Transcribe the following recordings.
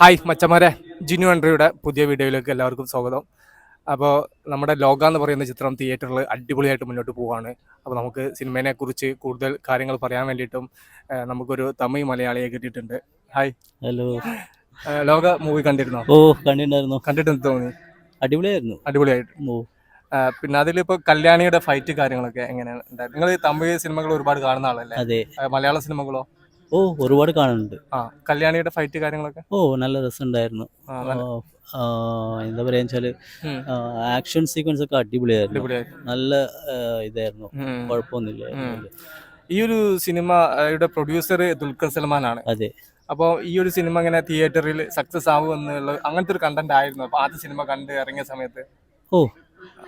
Hi മച്ചമാരെ Jinu ആൻഡ്രിയുടെ പുതിയ വീഡിയോയിലേക്ക് എല്ലാവർക്കും സ്വാഗതം. അപ്പോൾ നമ്മുടെ ലോക എന്ന് പറയുന്ന ചിത്രം തിയേറ്ററിൽ അടിപൊളിയായിട്ട് മുന്നോട്ട് പോവുകയാണ്. അപ്പോൾ നമുക്ക് സിനിമയെ കുറിച്ച് കൂടുതൽ കാര്യങ്ങൾ പറയാൻ വേണ്ടിയിട്ടും നമുക്കൊരു തമിഴ് മലയാളിയെ കിട്ടിയിട്ടുണ്ട്. ഹായ്. ഹലോ ലോക മൂവി കണ്ടിരുന്നോ? ഓ കണ്ടിട്ടുണ്ടായിരുന്നു. കണ്ടിട്ട് എന്ത് തോന്നി. അടിപൊളിയായിരുന്നു. ഏഹ്, പിന്നെ അതിലിപ്പോ കല്യാണിയുടെ ഫൈറ്റ് കാര്യങ്ങളൊക്കെ എങ്ങനെയാണ് നിങ്ങൾ തമിഴ് സിനിമകൾ ഒരുപാട് കാണുന്ന ആളല്ലേ? മലയാള സിനിമകളോ ഓ ഒരുപാട് കാണുന്നുണ്ട് ആ കല്യാണിയുടെ ഫൈറ്റ് കാര്യങ്ങളൊക്കെ? ഓ നല്ല രസമുണ്ടായിരുന്നു. ആ, എന്താ പറയാ വെച്ചാൽ ആക്ഷൻ സീക്വൻസ് ഒക്കെ അടിപൊളിയായിരുന്നു. നല്ല ആ, ഇതായിരുന്നു. ഉം. കുഴപ്പമൊന്നുമില്ല. ഈ ഒരു സിനിമയുടെ പ്രൊഡ്യൂസർ ദുൽഖർ സൽമാനാണ് അതെ. അപ്പോൾ ഈ ഒരു സിനിമ ഇങ്ങനെ തിയേറ്ററിൽ സക്സസ് ആവും എന്നുള്ള അങ്ങനത്തെ ഒരു കണ്ടന്റ് ആയിരുന്നു. അപ്പോൾ ആദ്യ സിനിമ കണ്ട് ഇറങ്ങിയ സമയത്ത്. ഓ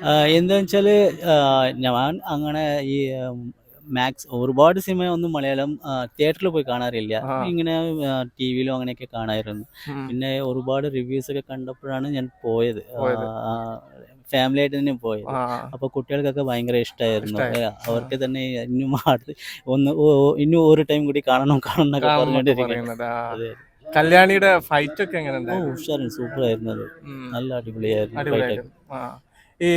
ആ, എന്താ വെച്ചാൽ ആ, ഞാൻ അങ്ങനെ ഈ മാക്സ് ഒരുപാട് സിനിമ ഒന്നും മലയാളം തിയേറ്ററിൽ പോയി കാണാറില്ല. ഇങ്ങനെ ടി വിയിലും അങ്ങനെയൊക്കെ കാണായിരുന്നു. പിന്നെ ഒരുപാട് റിവ്യൂസ് ഒക്കെ കണ്ടപ്പോഴാണ് ഞാൻ പോയത്. ഫാമിലി ആയിട്ട് തന്നെ പോയത്. അപ്പൊ കുട്ടികൾക്കൊക്കെ ഭയങ്കര ഇഷ്ടമായിരുന്നു അവർക്ക് തന്നെ ഇനിയും ഒന്ന് ഇനിയും ഒരു ടൈം കൂടി കാണണം കാണണം എന്നൊക്കെ പറഞ്ഞോണ്ടിരിക്കുന്നത് അതെ. കല്യാണിയുടെ ഫൈറ്റ് ഒക്കെ എങ്ങനെ സൂപ്പർ ആയിരുന്നു അത്. നല്ല അടിപൊളിയായിരുന്നു ഈ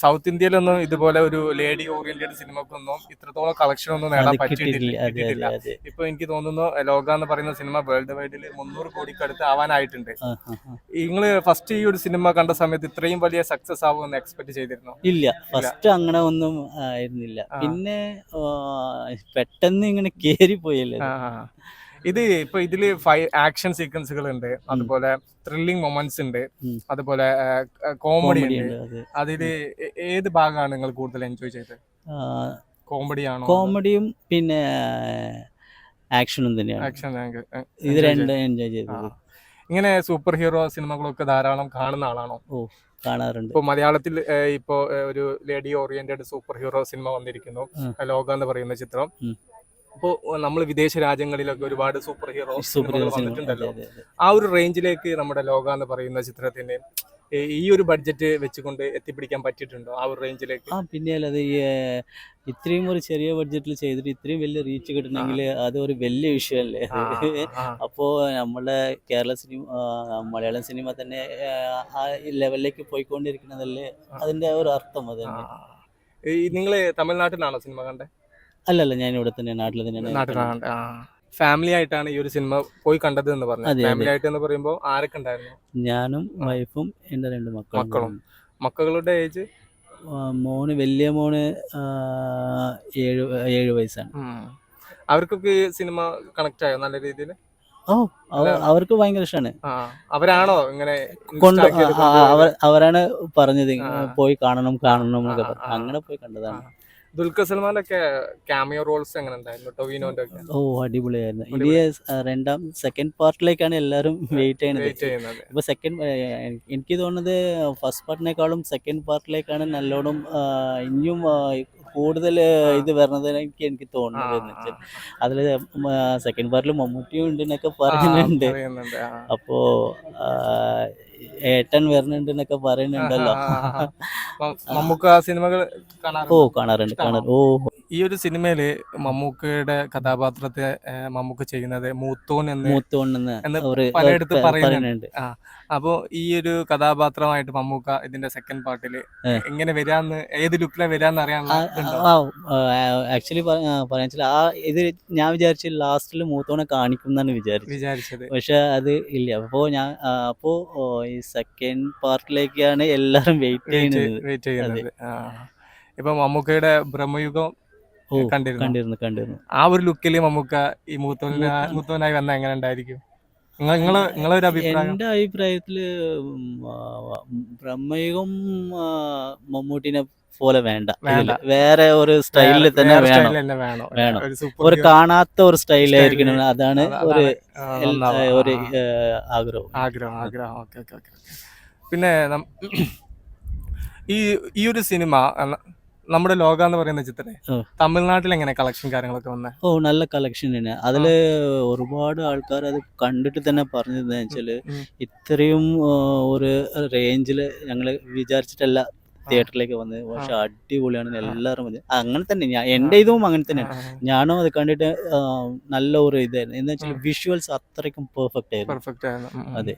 സൗത്ത് ഇന്ത്യയിലൊന്നും ഇതുപോലെ ഒരു ലേഡി ഓറിയന്റഡ് സിനിമക്കൊന്നും ഇത്രത്തോളം കളക്ഷൻ ഒന്നും നേടാൻ പറ്റിയിട്ടില്ല ഇപ്പൊ എനിക്ക് തോന്നുന്നു ലോക എന്ന് പറയുന്ന സിനിമ വേൾഡ് വൈഡിൽ മുന്നൂറ് കോടിക്കടുത്ത് ആവാനായിട്ടുണ്ട്. നിങ്ങൾ ഫസ്റ്റ് ഈ ഒരു സിനിമ കണ്ട സമയത്ത് ഇത്രയും വലിയ സക്സസ് ആവുമെന്ന് എക്സ്പെക്ട് ചെയ്തിരുന്നു? ഇല്ല. ഫസ്റ്റ് അങ്ങനെ ഒന്നും ആയിരുന്നില്ല. പിന്നെ പെട്ടെന്ന് ഇങ്ങനെ കേറി പോയല്ലേ. ഇത് ഇപ്പൊ ഇതിൽ ആക്ഷൻ സീക്വൻസുകൾ ഉണ്ട് അതുപോലെ ത്രില്ലിംഗ് മൊമെന്റ്സ് ഉണ്ട്. അതുപോലെ കോമഡി ഉണ്ട്. അതിൽ ഏത് ഭാഗമാണ് നിങ്ങൾ കൂടുതൽ എൻജോയ് ചെയ്തത്? കോമഡിയാണോ കോമഡിയും പിന്നെ ആക്ഷനും തന്നെയാണ്. ആക്ഷൻ ഇത് രണ്ടും എൻജോയ് ചെയ്തത്. ഇങ്ങനെ സൂപ്പർ ഹീറോ സിനിമകളൊക്കെ ധാരാളം കാണുന്ന ആളാണോ? ഓ കാണാറുണ്ട്. ഇപ്പൊ മലയാളത്തിൽ ഇപ്പോ ഒരു lady oriented super hero cinema Lokah. ലോക എന്ന് പറയുന്ന ചിത്രം. അപ്പോ നമ്മൾ വിദേശ രാജ്യങ്ങളിലൊക്കെ ഒരുപാട് സൂപ്പർ ഹീറോ സൂപ്പർ സിനിമകൾ ഹീറോ വന്നിട്ടുണ്ടല്ലോ. ആ ഒരു റേഞ്ചിലേക്ക് നമ്മുടെ ലോക എന്ന് പറയുന്ന ചിത്രത്തിന് ഈ- ഒരു ബഡ്ജറ്റ് വെച്ചുകൊണ്ട് എത്തിപ്പിടിക്കാൻ പറ്റിയിട്ടുണ്ടോ ആ ഒരു റേഞ്ചിലേക്ക്? ആ പിന്നെ അല്ലാതെ ഈ ഇത്രയും ഒരു ചെറിയ ബഡ്ജറ്റിൽ ചെയ്തിട്ട് ഇത്രയും വലിയ റീച്ച് കിട്ടണമെങ്കിൽ അത് ഒരു വലിയ വിഷയമല്ലേ? അപ്പോൾ നമ്മുടെ കേരള സിനിമ മലയാളം സിനിമ തന്നെ ആ, ലെവലിലേക്ക് പോയിക്കൊണ്ടിരിക്കുന്നതല്ലേ അതിന്റെ ഒരു അർത്ഥം അത്. തന്നെ. നിങ്ങൾ നിങ്ങൾ തമിഴ്നാട്ടിലാണോ സിനിമ കണ്ടത് അല്ലല്ല ഞാൻ ഇവിടെ തന്നെ നാട്ടിൽ തന്നെയാണ് നാട്ടിലാണ് ആ ഫാമിലി ആയിട്ടാണ് ഈ ഒരു സിനിമ പോയി കണ്ടത് എന്ന് പറഞ്ഞു അതെ. ഫാമിലി ആയിട്ട് എന്ന് പറയുമ്പോൾ ആരൊക്കെ ഉണ്ടായിരുന്നു? ഞാനും വൈഫും എന്റെ രണ്ട് മക്കളും. മക്കളും. മക്കളുടെ ഏജ് ആ, മോന് വലിയ മോന് ആ, ഏഴ് ഏഴ് വയസ്സാണ്. അവർക്കൊക്കെ ഈ സിനിമ കണക്ട് ആയോ നല്ല രീതിയിൽ? ഓ അവ- അവർക്ക് ഭയങ്കര ഇഷ്ടമാണ് ആ അവരാണോ ഇങ്ങനെ കൊണ്ട് ആ, ആ, അവർ അവരാണ് പറഞ്ഞത് ആ. പോയി കാണണം കാണണം എന്നൊക്കെ ആ, ആ. അങ്ങനെ പോയി കണ്ടതാണ്. ദുൽഖർ സൽമാനൊക്കെ ക്യാമിയോ റോൾസ് എങ്ങനെ ഉണ്ടായിരുന്നു? ടൊവിനോന്റെ ഒക്കെ? ഓ അടിപൊളിയായിരുന്നു. ആ, രണ്ടാം സെക്കൻഡ് പാർട്ടിലേക്കാണ് എല്ലാവരും വെയിറ്റ് ചെയ്യുന്നത്. ഇപ്പൊ സെക്കൻഡ് എനിക്ക് തോന്നുന്നത് ഫസ്റ്റ് പാർട്ടിനേക്കാളും സെക്കൻഡ് പാർട്ടിലേക്കാണ് നല്ലോണം ഇനിയും കൂടുതൽ ഇത് വരണതിനൊക്കെ എനിക്ക് തോന്നുന്നത് എന്ന് വെച്ചാൽ അതിൽ സെക്കൻഡ് പാർട്ടിൽ മമ്മൂട്ടിയും ഉണ്ട് എന്നൊക്കെ പറയുന്നുണ്ട്. അപ്പോ ഏട്ടൻ വരുന്നുണ്ട് എന്നൊക്കെ പറയുന്നുണ്ടല്ലോ. നമുക്ക് ആ, സിനിമകൾ ഓ കാണാറുണ്ട് കാണാറുണ്ട്? കാണാറ് ഓ ഈ ഒരു സിനിമയിൽ മമ്മൂക്കയുടെ കഥാപാത്രത്തെ മമ്മൂക്ക ചെയ്യുന്നത് മൂത്തോൻ എന്ന് മൂത്തോൺ എന്ന് പലയിടത്ത് പറയുന്നുണ്ട്. ആ അപ്പോ ഈ ഒരു കഥാപാത്രമായിട്ട് മമ്മൂക്ക ഇതിന്റെ സെക്കൻഡ് പാർട്ടിൽ എങ്ങനെ വരാന്ന് ഏത് ലുക്കിലെ വരാന്ന് അറിയാനുള്ള? ആക്ച്വലി പറയാൻ ആ ഇത് ഞാൻ വിചാരിച്ചു ലാസ്റ്റിൽ മൂത്തോനെ കാണിക്കും എന്നാണ് വിചാരിച്ചത്. വിചാരിച്ചത്. പക്ഷെ അത് ഇല്ല. അപ്പോൾ ഞാൻ അപ്പോ ഈ സെക്കൻഡ് പാർട്ടിലേക്കാണ് എല്ലാരും വെയിറ്റ് ചെയ്യുന്നത്. വെയിറ്റ് ചെയ്യുന്നത്. ഇപ്പൊ മമ്മൂക്കയുടെ ബ്രഹ്മയുഗം കണ്ടിരുന്നു. കണ്ടിരുന്നു ആ ഒരു ലുക്കിൽ മമ്മൂക്ക ഈ മൂത്തോന മൂത്തോനായി വന്ന എങ്ങനെ ഉണ്ടായിരിക്കും? എന്റെ അഭിപ്രായത്തിൽ ബ്രഹ്മയുഗം മമ്മൂട്ടിനെ പോലെ വേണ്ട. വേറെ ഒരു സ്റ്റൈലിൽ തന്നെ വേണം. വേണം. ഒരു കാണാത്ത ഒരു സ്റ്റൈലായിരിക്കണം അതാണ് ഒരു ഒരു ആഗ്രഹം. ആഗ്രഹം ആഗ്രഹം. Okay okay okay. പിന്നെ ഈ ഈ ഒരു സിനിമ നമ്മുടെ ലോക എന്ന് പറയുന്ന ചിത്രം തമിഴ്നാട്ടിൽ എങ്ങനെ കളക്ഷൻ കാര്യങ്ങളൊക്കെ വന്നേ? ഓ നല്ല കളക്ഷൻ തന്നെ. അതിൽ ഒരുപാട് ആൾക്കാർ അത് കണ്ടിട്ട് തന്നെ പറഞ്ഞത് വെച്ചാൽ. ഇത്രയും ഒരു റേഞ്ചിൽ ഞങ്ങൾ വിചാരിച്ചിട്ടല്ല തിയേറ്ററിലേക്ക് വന്നത് പക്ഷെ അടിപൊളിയാണ് എല്ലാവരും വന്നത് അങ്ങനെ തന്നെ ഞാൻ എന്റെ ഇതും അങ്ങനെ തന്നെയാണ്. ഞാനും അത് കണ്ടിട്ട് നല്ല ഒരു ഇതായിരുന്നു. എന്ന് വെച്ചാൽ. വിഷ്വൽസ് അത്രയ്ക്കും പെർഫെക്റ്റ് ആയിരുന്നു. പെർഫെക്റ്റ് ആയിരുന്നു. അതെ.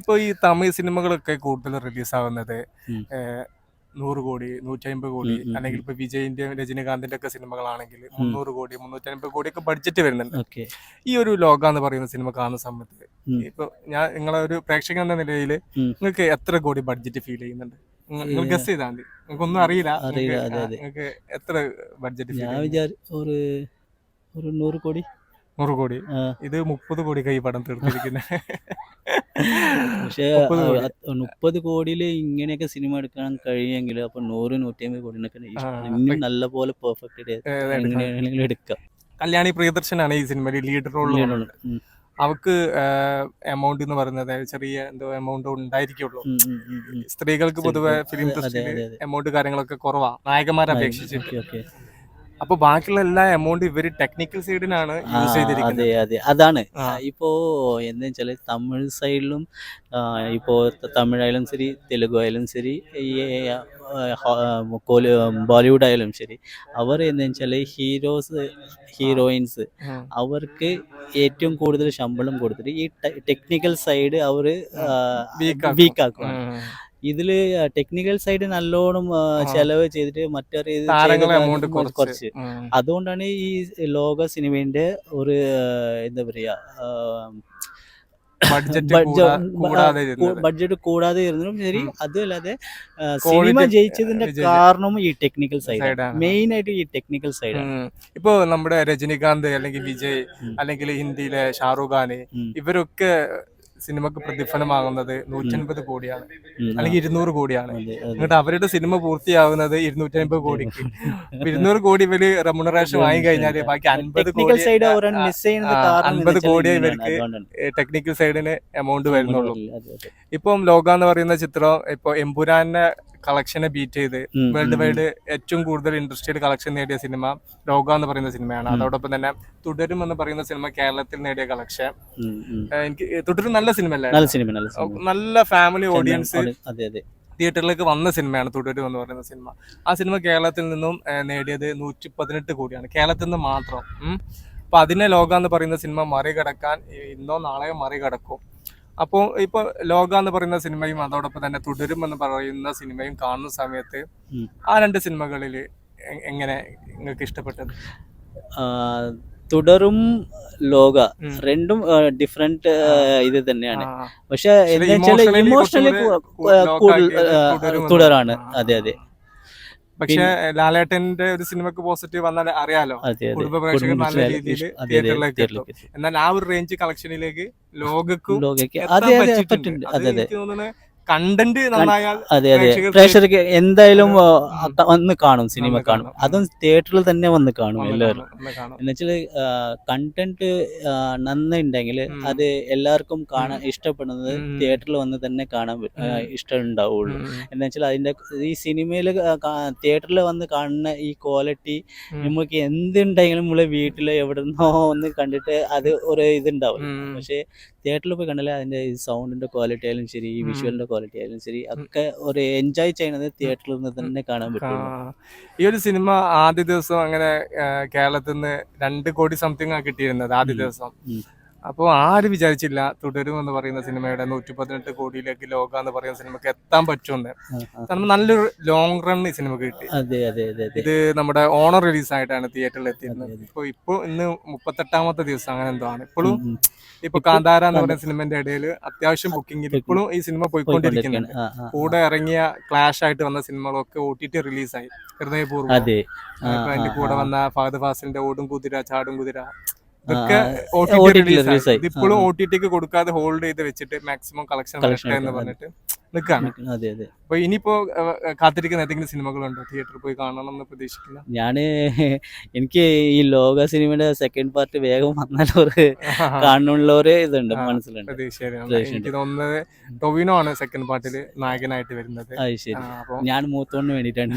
ഇപ്പൊ ഈ തമിഴ് സിനിമകളൊക്കെ കൂടുതൽ റിലീസ് ആവുന്നത് നൂറ് കോടി നൂറ്റി അമ്പത് കോടി അല്ലെങ്കിൽ ഇപ്പൊ വിജയിന്റെ രജനീകാന്തിന്റെ ഒക്കെ സിനിമകളാണെങ്കിൽ മുന്നൂറ് കോടി മുന്നൂറ്റി അമ്പത് കോടി ഒക്കെ ബഡ്ജറ്റ് വരുന്നുണ്ട് ഈ ഒരു ലോക എന്ന് പറയുന്ന സിനിമ കാണുന്ന സമയത്ത്. ഇപ്പൊ ഞാൻ നിങ്ങളെ ഒരു പ്രേക്ഷകൻ എന്ന നിലയിൽ നിങ്ങൾക്ക് എത്ര കോടി ബഡ്ജറ്റ് ഫീൽ ചെയ്യുന്നുണ്ട്? നിങ്ങൾ- ഗസ് ചെയ്താൽ മതി. നിങ്ങൾക്കൊന്നും അറിയില്ല. അറിയില്ല, നിങ്ങൾക്ക്. എത്ര ബഡ്ജറ്റ് ഫീൽ ഞാൻ വിചാരി ഒരു ഒരു നൂറ് കോടി. നൂറ് കോടി. ഇത് മുപ്പത് കോടി കൈ പടം തീർത്തിരിക്കുന്നത് പക്ഷേ മുപ്പത് കോടിയിൽ ഇങ്ങനെയൊക്കെ സിനിമ എടുക്കാൻ കഴിയുമെങ്കിൽ അപ്പൊ നൂറ് നൂറ്റി അമ്പത് കോടിനൊക്കെ ആ, നല്ല പോലെ പെർഫെക്റ്റ് എങ്ങനെയാണെങ്കിലും എടുക്കാം. കല്യാണി പ്രിയദർശനാണ് ഈ സിനിമയിൽ ലീഡ് ഉം, അവക്ക് എമൗണ്ട് എന്ന് പറയുന്നത് ചെറിയ എന്തോ എമൗണ്ട് ഉണ്ടായിരിക്കുള്ളൂ. സ്ത്രീകൾക്ക് പൊതുവെ ഫിലിം ഇൻഡസ്ട്രിയിൽ. എമൗണ്ട് കാര്യങ്ങളൊക്കെ കുറവാ. നായകന്മാരെ അപേക്ഷിച്ചിട്ട്. അപ്പൊ ബാക്കിയുള്ള എല്ലാ എമൗണ്ട് ഇവർ ടെക്നിക്കൽ സൈഡിനാണ് യൂസ് ചെയ്തിരിക്കുന്നത്. അതെ അതെ. അതാണ്. ഇപ്പോ എന്താ വെച്ചാൽ തമിഴ് സൈഡിലും ഇപ്പോ തമിഴായാലും ശരി തെലുഗു ആയാലും ശരി ഈ ബോളിവുഡ് ആയാലും ശരി അവർ എന്താ വെച്ചാൽ ഹീറോസ് ഹീറോയിൻസ് അവർക്ക് ഏറ്റവും കൂടുതൽ ശമ്പളം കൊടുത്തിട്ട് ഈ ടെക്നിക്കൽ സൈഡ് അവർ Weak ഇതിൽ ടെക്നിക്കൽ സൈഡ് നല്ലോണം ചെലവ് ചെയ്തിട്ട് മറ്റൊരു ഇത് കുറച്ച്. അതുകൊണ്ടാണ് ഈ ലോക സിനിമയുടെ ഒരു എന്താ പറയാ ബഡ്ജറ്റ് കൂടാതെ ഇരുന്നാലും ശരി അതല്ലാതെ അതുമല്ലാതെ സിനിമ ജയിച്ചതിന്റെ കാരണം ഈ ടെക്നിക്കൽ സൈഡ്. മെയിൻ ആയിട്ട് ഈ ടെക്നിക്കൽ സൈഡ്. ഇപ്പൊ നമ്മുടെ രജനികാന്ത് അല്ലെങ്കിൽ വിജയ് അല്ലെങ്കിൽ ഹിന്ദിയിലെ ഷാറുഖ് ഖാന് ഇവരൊക്കെ സിനിമക്ക് പ്രതിഫലമാകുന്നത് നൂറ്റൻപത് കോടിയാണ്. അല്ലെങ്കിൽ ഇരുന്നൂറ് കോടിയാണ്. എന്നിട്ട് അവരുടെ സിനിമ പൂർത്തിയാവുന്നത് ഇരുന്നൂറ്റി അമ്പത് കോടിക്ക് ഇരുന്നൂറ് കോടി ഇവർ റെമുണറേഷൻ വാങ്ങി കഴിഞ്ഞാൽ ബാക്കി അൻപത് കോടി സൈഡ് അവരാണ് മിസ് ചെയ്യുന്നത് കാരണം അൻപത് ഇങ്ങനെയാണ്. ഇവർക്ക് ടെക്നിക്കൽ സൈഡിന് എമൗണ്ട് വരുന്നുള്ളൂ. ഇപ്പം ലോക എന്ന് പറയുന്ന ചിത്രം ഇപ്പൊ എമ്പുരാന്റെ കളക്ഷനെ ബീറ്റ് ചെയ്ത് വേൾഡ് വൈഡ് ഏറ്റവും കൂടുതൽ ഇൻഡസ്ട്രിയിൽ കളക്ഷൻ നേടിയ സിനിമ ലോക എന്ന് പറയുന്ന സിനിമയാണ്. അതോടൊപ്പം തന്നെ തുടരും എന്ന് പറയുന്ന സിനിമ കേരളത്തിൽ നേടിയ കളക്ഷൻ. എനിക്ക് തുടരും നല്ല സിനിമ അല്ലേ? നല്ല ഫാമിലി ഓഡിയൻസ് തിയേറ്ററിലേക്ക് വന്ന സിനിമയാണ് തുടരും എന്ന് പറയുന്ന സിനിമ ആ സിനിമ കേരളത്തിൽ നിന്നും നേടിയത് നൂറ്റി പതിനെട്ട് കോടിയാണ്. കേരളത്തിൽ നിന്ന് മാത്രം. അപ്പൊ അതിനെ ലോക എന്ന് പറയുന്ന സിനിമ മറികടക്കാൻ ഇന്നോ നാളെയോ മറികടക്കും. അപ്പോൾ ഇപ്പൊ ലോക എന്ന് പറയുന്ന സിനിമയും അതോടൊപ്പം തന്നെ തുടരും എന്ന് പറയുന്ന സിനിമയും കാണുന്ന സമയത്ത് ആ രണ്ട് സിനിമകളിൽ എങ്ങനെ നിങ്ങൾക്ക് ഇഷ്ടപ്പെട്ടത്? തുടരും ലോക രണ്ടും ഡിഫറെന്റ് ഇത് തന്നെയാണ്. പക്ഷെ എന്താ വെച്ചാൽ ഇമോഷണലി തുടരാണ്. അതെ അതെ. പക്ഷെ ലാലേട്ടന്റെ ഒരു സിനിമക്ക് പോസിറ്റീവ് വന്നാൽ അറിയാലോ. കുടുംബ പ്രേക്ഷകർ നല്ല രീതിയിൽ തിയേറ്ററിലേക്ക് എത്തും. എന്നാൽ ആ ഒരു റേഞ്ച് കളക്ഷനിലേക്ക് ലോകക്കും തോന്നുന്നത് കണ്ടന്റ് നന്നായാൽ അതെ അതെ. പ്രേക്ഷകർക്ക് എന്തായാലും വന്ന് കാണും സിനിമ കാണും. അതും തിയേറ്ററിൽ തന്നെ വന്ന് കാണും എല്ലാവരും. എന്നുവെച്ചാൽ കണ്ടന്റ് നന്നുണ്ടെങ്കിൽ അത് എല്ലാവർക്കും കാണാൻ ഇഷ്ടപ്പെടുന്നത് തിയേറ്ററിൽ വന്ന് തന്നെ കാണാൻ. ഇഷ്ടം ഉണ്ടാവുള്ളൂ എന്നുവെച്ചാൽ വെച്ചാൽ അതിന്റെ ഈ സിനിമയിൽ തിയേറ്ററിൽ വന്ന് കാണുന്ന ഈ ക്വാളിറ്റി. നമുക്ക് എന്തുണ്ടെങ്കിലും നമ്മളെ വീട്ടിൽ എവിടെ നിന്നോ ഒന്ന് കണ്ടിട്ട് അത് ഒരു ഇതുണ്ടാവും പക്ഷേ തിയേറ്ററിൽ പോയി കണ്ടാലേ അതിന്റെ ഈ സൗണ്ടിന്റെ ക്വാളിറ്റി ആയാലും ശരി ഈ. വിഷ്വലിന്റെ ക്വാളിറ്റി ആയാലും ശരി ഒക്കെ ഒരു എൻജോയ് ചെയ്യുന്നത് തിയേറ്ററിൽ നിന്ന് തന്നെ കാണാൻ പറ്റും ഈ ഒരു സിനിമ ആദ്യ ദിവസം അങ്ങനെ കേരളത്തിൽ നിന്ന് രണ്ട് കോടി സംതിങ് ആണ് കിട്ടിയിരുന്നത് ആദ്യ ദിവസം. അപ്പോൾ ആരും വിചാരിച്ചില്ല തുടരും എന്ന് പറയുന്ന സിനിമയുടെ നൂറ്റി പതിനെട്ട് കോടിയിലേക്ക് ലോക എന്ന് പറയുന്ന സിനിമക്ക് എത്താൻ പറ്റുമെന്ന്. കാരണം നല്ലൊരു ലോങ് റൺ ഈ സിനിമക്ക് കിട്ടി. ഇത് നമ്മുടെ ഓണർ റിലീസ് ആയിട്ടാണ് തിയേറ്ററിൽ എത്തിയിരുന്നത്. ഇപ്പോൾ ഇപ്പോൾ ഇപ്പൊ ഇപ്പൊ ഇന്ന് മുപ്പത്തെട്ടാമത്തെ ദിവസം അങ്ങനെ എന്തോ ആണ്. ഇപ്പോഴും. ഇപ്പൊ കാന്താര എന്ന് പറയുന്ന സിനിമന്റെ ഇടയിൽ അത്യാവശ്യം ബുക്കിംഗിൽ ഇപ്പോഴും ഈ സിനിമ പോയിക്കൊണ്ടിരിക്കുന്നുണ്ട്. കൂടെ ഇറങ്ങിയ ക്ലാഷ് ആയിട്ട് വന്ന സിനിമകളൊക്കെ ഒ ടി ടി റിലീസായി ഹൃദയപൂർവം. അതിന്റെ കൂടെ വന്ന ഫഹദ് ഫാസിലിന്റെ ഓടും കുതിര ചാടും കുതിര. ഇതൊക്കെ ഇപ്പോഴും ഒ ടി ടിക്ക് കൊടുക്കാതെ ഹോൾഡ് ചെയ്ത് വെച്ചിട്ട് മാക്സിമം കളക്ഷൻ എന്ന് പറഞ്ഞിട്ട്. നിൽക്കാണ്. അതെ അതെ. അപ്പൊ ഇനിയിപ്പോ കാത്തിരിക്കുന്ന ഏതെങ്കിലും സിനിമകളുണ്ടോ? തിയേറ്ററിൽ പോയി കാണണം എന്ന് പ്രതീക്ഷിക്കുന്ന? ഞാൻ എനിക്ക് ഈ ലോക സിനിമയുടെ സെക്കൻഡ് പാർട്ട് വേഗം വന്നാൽ ഒരു കാണുന്നുള്ള ഒരു ഇതുണ്ട് മനസ്സിലുണ്ട്. എനിക്ക് തോന്നുന്നത് ടൊവിനോ ആണ് സെക്കൻഡ് പാർട്ടിൽ നായകനായിട്ട് വരുന്നത്. അത് ശരി. ഞാൻ മൂത്തോണിന് വേണ്ടിട്ടാണ്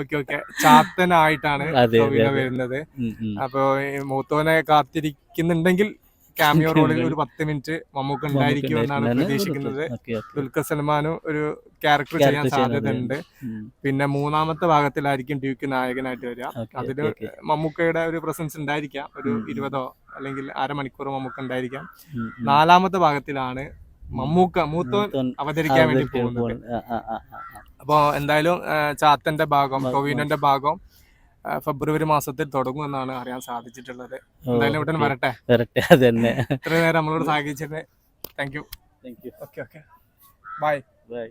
ഓക്കെ ഓക്കെ. ചാത്തനായിട്ടാണ് ടൊവിനോ വരുന്നത്. അപ്പൊ മൂത്തോനെ കാത്തിരിക്കുന്നുണ്ടെങ്കിൽ ക്യാമിയോ റോളിൽ ഒരു പത്ത് മിനിറ്റ് മമ്മൂക്ക ഉണ്ടായിരിക്കും എന്നാണ് പ്രതീക്ഷിക്കുന്നത്. ദുൽഖർ സൽമാനും ഒരു ക്യാരക്ടർ ചെയ്യാൻ സാധ്യതയുണ്ട്. പിന്നെ മൂന്നാമത്തെ ഭാഗത്തിലായിരിക്കും ഡ്യൂക്ക് നായകനായിട്ട് വരിക. അതിൽ. മമ്മൂക്കയുടെ ഒരു പ്രസൻസ് ഉണ്ടായിരിക്കാം. ഒരു. ഇരുപതോ അല്ലെങ്കിൽ അരമണിക്കൂർ മമ്മൂക്ക ഉണ്ടായിരിക്കാം. നാലാമത്തെ ഭാഗത്തിലാണ് മമ്മൂക്ക മൂത്തോൻ അവതരിക്കാൻ വേണ്ടി പോകുന്നത്. അപ്പോൾ എന്തായാലും ചാത്തന്റെ ഭാഗം. ടൊവിനോന്റെ ഭാഗം ഫെബ്രുവരി മാസത്തിൽ തുടങ്ങും എന്നാണ് അറിയാൻ സാധിച്ചിട്ടുള്ളത്. എന്തായാലും ഇവിടെ വരട്ടെ. വരട്ടെ അതന്നെ. ഇത്രയും നേരം നമ്മളോട് സഹകരിച്ചിട്ട്. Thank you thank you okay okay bye bye